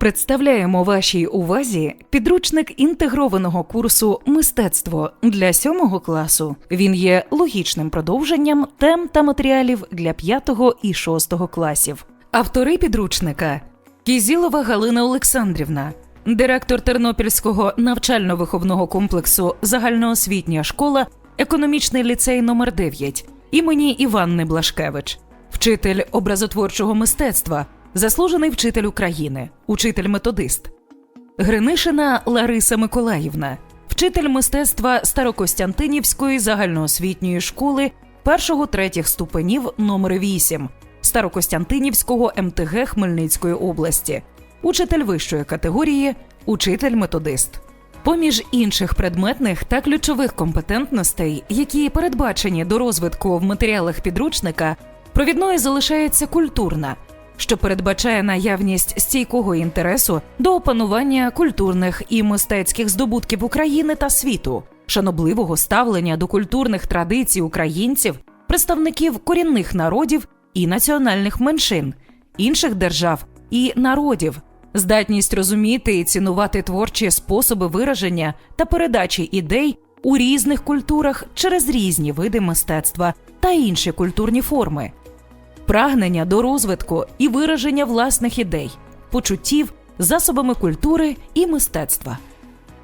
Представляємо вашій увазі підручник інтегрованого курсу Мистецтво для сьомого класу. Він є логічним продовженням тем та матеріалів для п'ятого і шостого класів. Автори підручника Кізілова Галина Олександрівна, директор Тернопільського навчально-виховного комплексу Загальноосвітня школа, економічний ліцей номер 9 імені Іванни Блашкевич, вчитель образотворчого мистецтва, заслужений вчитель України, учитель-методист. Гринишина Лариса Миколаївна, вчитель мистецтва Старокостянтинівської загальноосвітньої школи першого третіх ступенів номер 8 Старокостянтинівського МТГ Хмельницької області, учитель вищої категорії, учитель-методист. Поміж інших предметних та ключових компетентностей, які передбачені до розвитку в матеріалах підручника, провідною залишається культурна, що передбачає наявність стійкого інтересу до опанування культурних і мистецьких здобутків України та світу, шанобливого ставлення до культурних традицій українців, представників корінних народів і національних меншин, інших держав і народів, здатність розуміти і цінувати творчі способи вираження та передачі ідей у різних культурах через різні види мистецтва та інші культурні форми прагнення до розвитку і вираження власних ідей, почуттів, засобами культури і мистецтва.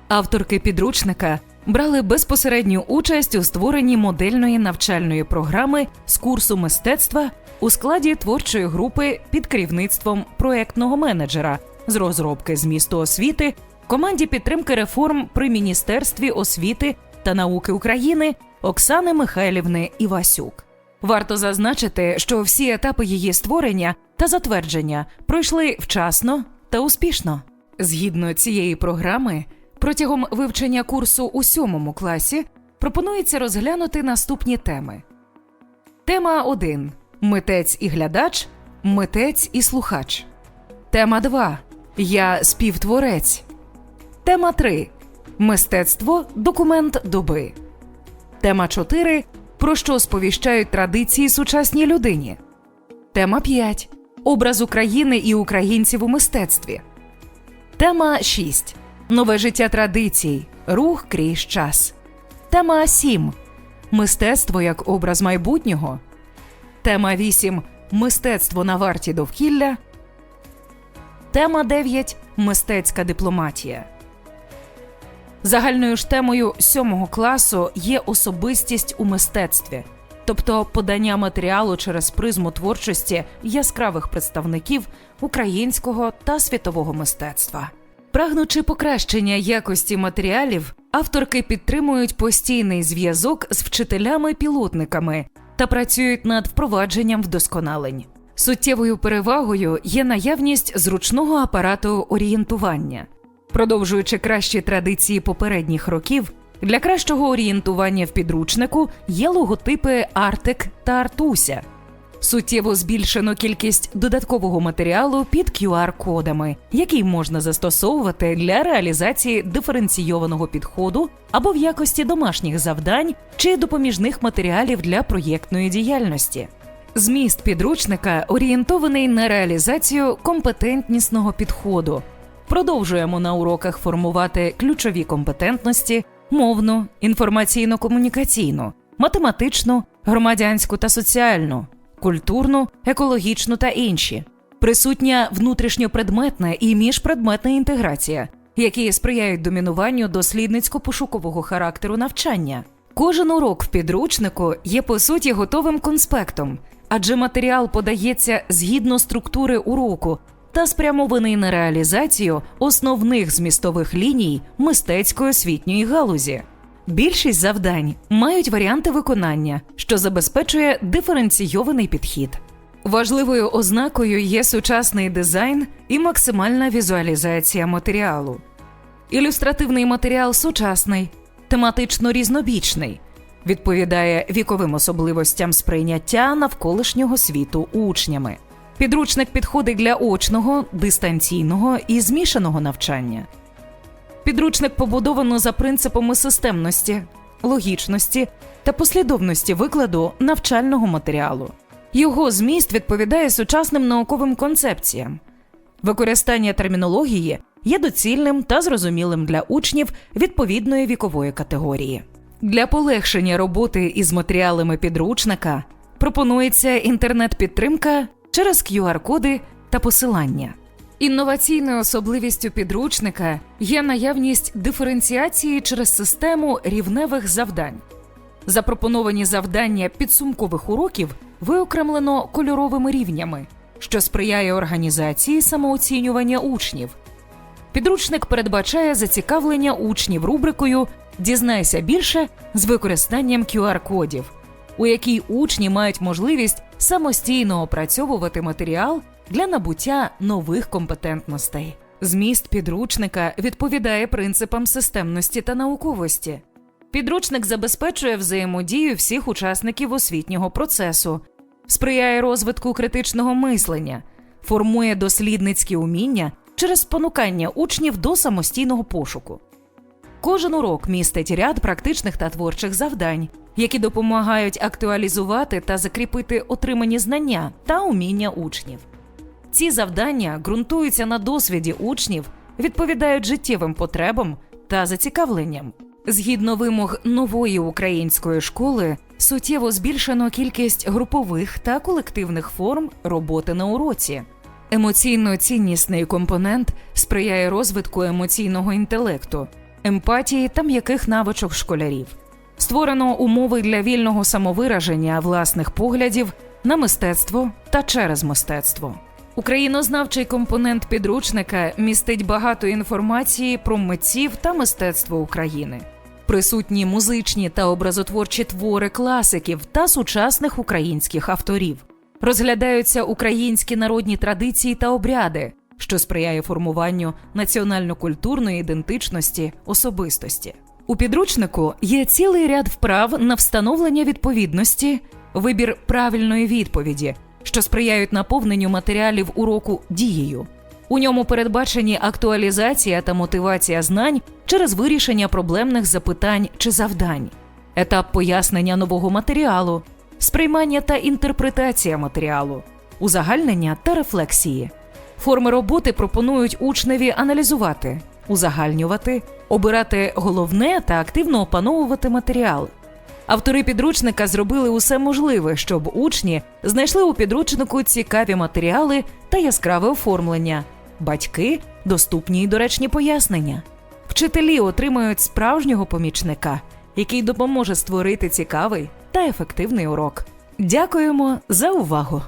Авторки підручника брали безпосередню участь у створенні модельної навчальної програми з курсу мистецтва у складі творчої групи під керівництвом проектного менеджера з розробки змісту освіти, команді підтримки реформ при Міністерстві освіти та науки України Оксани Михайлівни Івасюк. Варто зазначити, що всі етапи її створення та затвердження пройшли вчасно та успішно. Згідно цієї програми, протягом вивчення курсу у сьомому класі пропонується розглянути наступні теми: Тема 1. Митець і глядач, митець і слухач. Тема 2. Я співтворець. Тема 3. Мистецтво документ доби. Тема 4. Про що сповіщають традиції сучасній людині. Тема 5. Образ України і українців у мистецтві. Тема 6. Нове життя традицій. Рух крізь час. Тема 7. Мистецтво як образ майбутнього. Тема 8. Мистецтво на варті довкілля. Тема 9. Мистецька дипломатія. Загальною ж темою сьомого класу є особистість у мистецтві, тобто подання матеріалу через призму творчості яскравих представників українського та світового мистецтва. Прагнучи покращення якості матеріалів, авторки підтримують постійний зв'язок з вчителями-пілотниками та працюють над впровадженням вдосконалень. Суттєвою перевагою є наявність зручного апарату орієнтування. Продовжуючи кращі традиції попередніх років, для кращого орієнтування в підручнику є логотипи Артек та Артуся. Суттєво збільшено кількість додаткового матеріалу під QR-кодами, який можна застосовувати для реалізації диференційованого підходу або в якості домашніх завдань чи допоміжних матеріалів для проєктної діяльності. Зміст підручника орієнтований на реалізацію компетентнісного підходу. Продовжуємо на уроках формувати ключові компетентності: мовну, інформаційно-комунікаційну, математичну, громадянську та соціальну, культурну, екологічну та інші. Присутня внутрішньопредметна і міжпредметна інтеграція, які сприяють домінуванню дослідницько-пошукового характеру навчання. Кожен урок в підручнику є по суті готовим конспектом, адже матеріал подається згідно структури уроку та спрямований на реалізацію основних змістових ліній мистецької освітньої галузі. Більшість завдань мають варіанти виконання, що забезпечує диференційований підхід. Важливою ознакою є сучасний дизайн і максимальна візуалізація матеріалу. Ілюстративний матеріал сучасний, тематично різнобічний, відповідає віковим особливостям сприйняття навколишнього світу учнями. Підручник підходить для очного, дистанційного і змішаного навчання. Підручник побудовано за принципами системності, логічності та послідовності викладу навчального матеріалу. Його зміст відповідає сучасним науковим концепціям. Використання термінології є доцільним та зрозумілим для учнів відповідної вікової категорії. Для полегшення роботи із матеріалами підручника пропонується інтернет-підтримка через QR-коди та посилання. Інноваційною особливістю підручника є наявність диференціації через систему рівневих завдань. Запропоновані завдання підсумкових уроків виокремлено кольоровими рівнями, що сприяє організації самооцінювання учнів. Підручник передбачає зацікавлення учнів рубрикою Дізнайся більше з використанням QR-кодів, у якій учні мають можливість самостійно опрацьовувати матеріал для набуття нових компетентностей. Зміст підручника відповідає принципам системності та науковості. Підручник забезпечує взаємодію всіх учасників освітнього процесу, сприяє розвитку критичного мислення, формує дослідницькі уміння через спонукання учнів до самостійного пошуку. Кожен урок містить ряд практичних та творчих завдань, які допомагають актуалізувати та закріпити отримані знання та уміння учнів. Ці завдання ґрунтуються на досвіді учнів, відповідають життєвим потребам та зацікавленням. Згідно вимог нової української школи, суттєво збільшено кількість групових та колективних форм роботи на уроці. Емоційно ціннісний компонент сприяє розвитку емоційного інтелекту, емпатії та м'яких навичок школярів. Створено умови для вільного самовираження власних поглядів на мистецтво та через мистецтво. Українознавчий компонент підручника містить багато інформації про митців та мистецтво України. Присутні музичні та образотворчі твори класиків та сучасних українських авторів. Розглядаються українські народні традиції та обряди, що сприяє формуванню національно-культурної ідентичності особистості. У підручнику є цілий ряд вправ на встановлення відповідності, вибір правильної відповіді, що сприяють наповненню матеріалів уроку дією. У ньому передбачені актуалізація та мотивація знань через вирішення проблемних запитань чи завдань, етап пояснення нового матеріалу, сприймання та інтерпретація матеріалу, узагальнення та рефлексії. Форми роботи пропонують учневі аналізувати, узагальнювати, обирати головне та активно опановувати матеріал. Автори підручника зробили усе можливе, щоб учні знайшли у підручнику цікаві матеріали та яскраве оформлення, батьки доступні й доречні пояснення. Вчителі отримають справжнього помічника, який допоможе створити цікавий та ефективний урок. Дякуємо за увагу!